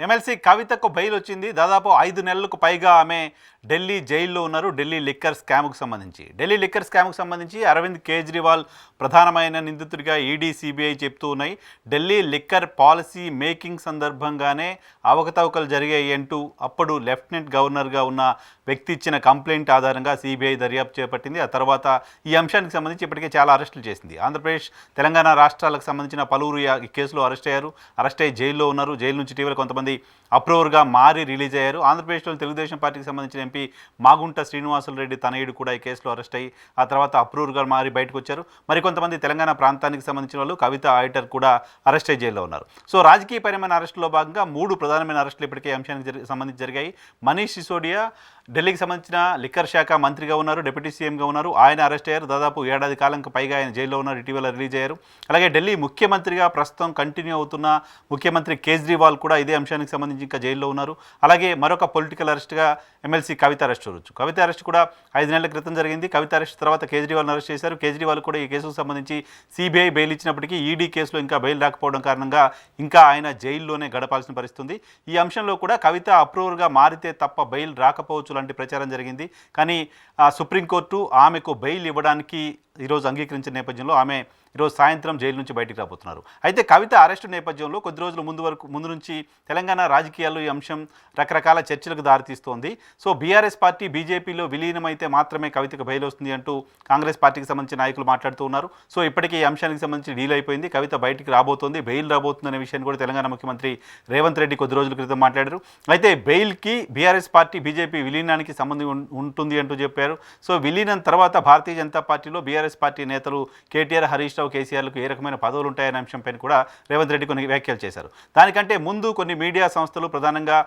MLC కవితకు bail వచ్చింది దాదాపు ఐదు నెలలకు పైగా ఆమె ఢిల్లీ జైల్లో ఉన్నారు. ఢిల్లీ లిక్కర్ స్కామ్కు సంబంధించి. ఢిల్లీ లిక్కర్ స్కామ్కు సంబంధించి అరవింద్ కేజ్రీవాల్ ప్రధానమైన నిందితుడిగా ఈడీ సిబిఐ చెప్తూ ఉన్నాయి. ఢిల్లీ లిక్కర్ పాలసీ మేకింగ్ సందర్భంగానే అవకతవకలు జరిగాయి అంటూ అప్పుడు లెఫ్టినెంట్ గవర్నర్గా ఉన్న వ్యక్తి ఇచ్చిన కంప్లైంట్ ఆధారంగా సిబిఐ దర్యాప్తు చేపట్టింది. ఆ తర్వాత ఈ అంశానికి సంబంధించి ఇప్పటికే చాలా అరెస్టులు చేసింది. ఆంధ్రప్రదేశ్ తెలంగాణ రాష్ట్రాలకు సంబంధించిన పలువురు ఈ- కేసులో అరెస్ట్ అయ్యారు. అరెస్ట్ అయ్యి జైల్లో ఉన్నారు. జైలు నుంచి ఇటీవల కొంతమంది అప్రూవర్గా మారి రిలీజ్ అయ్యారు. ఆంధ్రప్రదేశ్లో తెలుగుదేశం పార్టీకి సంబంధించిన ఎంపీ మాగుంట శ్రీనివాసులు రెడ్డి తనయుడు కూడా ఈ కేసులో అరెస్ట్ అయ్యి ఆ తర్వాత అప్రూవర్గా మారి బయటకు వచ్చారు. మరి కొంతమంది తెలంగాణ ప్రాంతానికి సంబంధించిన వాళ్ళు కవిత ఆడిటర్ కూడా అరెస్ట్ అయ్యి జైల్లో ఉన్నారు. సో రాజకీయపరమైన అరెస్టులో భాగంగా మూడు ప్రధానమైన అరెస్టులు ఇప్పటికే అంశానికి సంబంధించి జరిగాయి. మనీష్ సిసోడియా ఢిల్లీకి సంబంధించిన లిక్కర్ శాఖ మంత్రిగా ఉన్నారు డిప్యూటీ సీఎంగా ఉన్నారు. ఆయన అరెస్ట్ అయ్యారు. దాదాపు ఏడాది కాలంకి పైగా ఆయన జైల్లో ఉన్నారు. ఇటీవల రిలీజ్ అయ్యారు. అలాగే ఢిల్లీ ముఖ్యమంత్రిగా ప్రస్తుతం కంటిన్యూ అవుతున్న ముఖ్యమంత్రి కేజ్రీవాల్ కూడా ఇదే అంశానికి సంబంధించి ఇంకా జైల్లో ఉన్నారు. అలాగే మరొక పొలిటికల్ అరెస్ట్గా ఎమ్మెల్సీ కవిత అరెస్ట్ చూడొచ్చు. కవిత అరెస్ట్ కూడా ఐదు నెలల క్రితం జరిగింది. కవిత అరెస్ట్ తర్వాత కేజ్రీవాల్ని అరెస్ట్ చేశారు. కేజ్రీవాల్ కూడా ఈ కేసుకు సంబంధించి సిబిఐ బెయిల్ ఇచ్చినప్పటికీ ఈడీ కేసులో ఇంకా బెయిల్ రాకపోవడం కారణంగా ఇంకా ఆయన జైల్లోనే గడపాల్సిన పరిస్థితి ఈ అంశంలో కూడా కవిత అప్రూవర్గా మారితే తప్ప బెయిల్ రాకపోవచ్చు లాంటి ప్రచారం జరిగింది. కానీ ఆ, సుప్రీంకోర్టు ఆమెకు బెయిల్ ఇవ్వడానికి ఈరోజు అంగీకరించిన నేపథ్యంలో ఆమె ఈరోజు సాయంత్రం జైలు నుంచి బయటికి రాబోతున్నారు. అయితే కవిత అరెస్టు నేపథ్యంలో కొద్ది రోజుల ముందు వరకు ముందు నుంచి తెలంగాణ రాజకీయాల్లో ఈ అంశం రకరకాల చర్చలకు దారితీస్తోంది. సో బీఆర్ఎస్ పార్టీ బీజేపీలో విలీనమైతే మాత్రమే కవితకు బయలు వస్తుంది అంటూ కాంగ్రెస్ పార్టీకి సంబంధించిన నాయకులు మాట్లాడుతూ ఉన్నారు. సో ఇప్పటికీ ఈ అంశానికి సంబంధించి డీల్ అయిపోయింది. కవిత బయటికి రాబోతోంది. బెయిల్ రాబోతుంది అనే విషయాన్ని కూడా తెలంగాణ ముఖ్యమంత్రి రేవంత్ రెడ్డి కొద్ది రోజుల క్రితం మాట్లాడారు. అయితే బెయిల్కి బీఆర్ఎస్ పార్టీ బీజేపీ విలీనానికి సంబంధం ఉంటుంది అంటూ చెప్పారు. సో విలీనం తర్వాత భారతీయ జనతా పార్టీలో బీఆర్ఎస్ పార్టీ నేతలు కేటీఆర్ హరీష్ రావు కేసీఆర్లకు ఏ రకమైన పదవులు ఉంటాయనే అంశంపైన కూడా రేవంత్ రెడ్డి కొన్ని వ్యాఖ్యలు చేశారు. దానికంటే ముందు కొన్ని మీడియా సంస్థలు ప్రధానంగా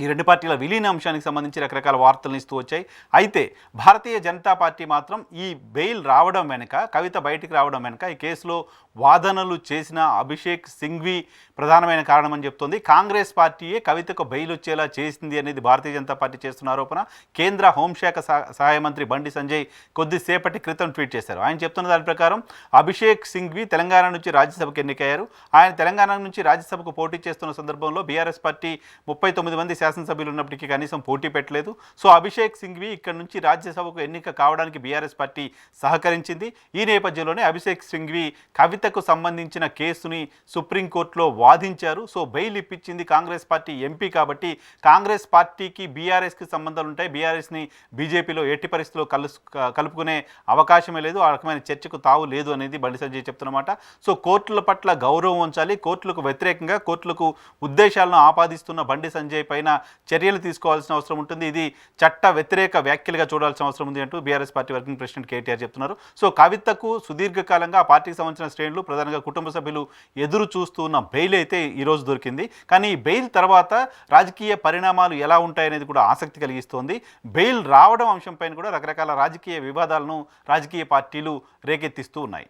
ఈ రెండు పార్టీల విలీన అంశానికి సంబంధించి రకరకాల వార్తలను ఇస్తూ వచ్చాయి. అయితే భారతీయ జనతా పార్టీ మాత్రం ఈ బెయిల్ రావడం వెనుక కవిత బయటికి రావడం వెనుక ఈ కేసులో వాదనలు చేసిన అభిషేక్ సింఘ్వి ప్రధానమైన కారణం చెప్తోంది. కాంగ్రెస్ పార్టీయే కవితకు బెయిల్ వచ్చేలా చేసింది అనేది భారతీయ జనతా పార్టీ చేస్తున్న ఆరోపణ. కేంద్ర హోంశాఖ సహ- సహాయ మంత్రి బండి సంజయ్ కొద్దిసేపటి క్రితం ట్వీట్ చేశారు. ఆయన చెప్తున్న దాని ప్రకారం అభిషేక్ సింఘ్వి తెలంగాణ నుంచి రాజ్యసభకు ఎన్నికయ్యారు. ఆయన తెలంగాణ నుంచి రాజ్యసభకు పోటీ చేస్తున్న సందర్భంలో బీఆర్ఎస్ పార్టీ ముప్పై తొమ్మిది మంది శాసనసభ్యులు ఉన్నప్పటికీ కనీసం పోటీ పెట్టలేదు. సో అభిషేక్ సింఘ్వి ఇక్కడ నుంచి రాజ్యసభకు ఎన్నిక కావడానికి బీఆర్ఎస్ పార్టీ సహకరించింది. ఈ నేపథ్యంలోనే అభిషేక్ సింఘ్వి కవితకు సంబంధించిన కేసుని సుప్రీంకోర్టులో వాదించారు. సో బెయిల్ ఇప్పించింది కాంగ్రెస్ పార్టీ ఎంపీ కాబట్టి కాంగ్రెస్ పార్టీకి బీఆర్ఎస్కి సంబంధాలు ఉంటాయి. బీఆర్ఎస్ని బీజేపీలో ఎట్టి పరిస్థితుల్లో కలుసు కలుపుకునే అవకాశమే లేదు. ఆ రకమైన చర్చకు తావు లేదు అనేది బండి సంజయ్ చెప్తున్నమాట. సో కోర్టుల పట్ల గౌరవం ఉంచాలి. కోర్టులకు వ్యతిరేకంగా కోర్టులకు ఉద్దేశాలను ఆపాదిస్తున్న బండి సంజయ్ పైన చర్యలు తీసుకోవాల్సిన అవసరం ఉంటుంది. ఇది చట్ట వ్యతిరేక వ్యాఖ్యలుగా చూడాల్సిన అవసరం ఉంది అంటూ BRS party working president KTR చెప్తున్నారు. సో కవితకు సుదీర్ఘకాలంగా ఆ పార్టీకి సంబంధించిన శ్రేణులు ప్రధానంగా కుటుంబ సభ్యులు ఎదురు చూస్తున్న బెయిల్ అయితే ఈరోజు దొరికింది. కానీ ఈ బెయిల్ తర్వాత రాజకీయ పరిణామాలు ఎలా ఉంటాయనేది కూడా ఆసక్తి కలిగిస్తోంది. బెయిల్ రావడం అంశంపైన కూడా రకరకాల రాజకీయ వివాదాలను రాజకీయ పార్టీలు రేకెత్తిస్తూ ఉన్నాయి.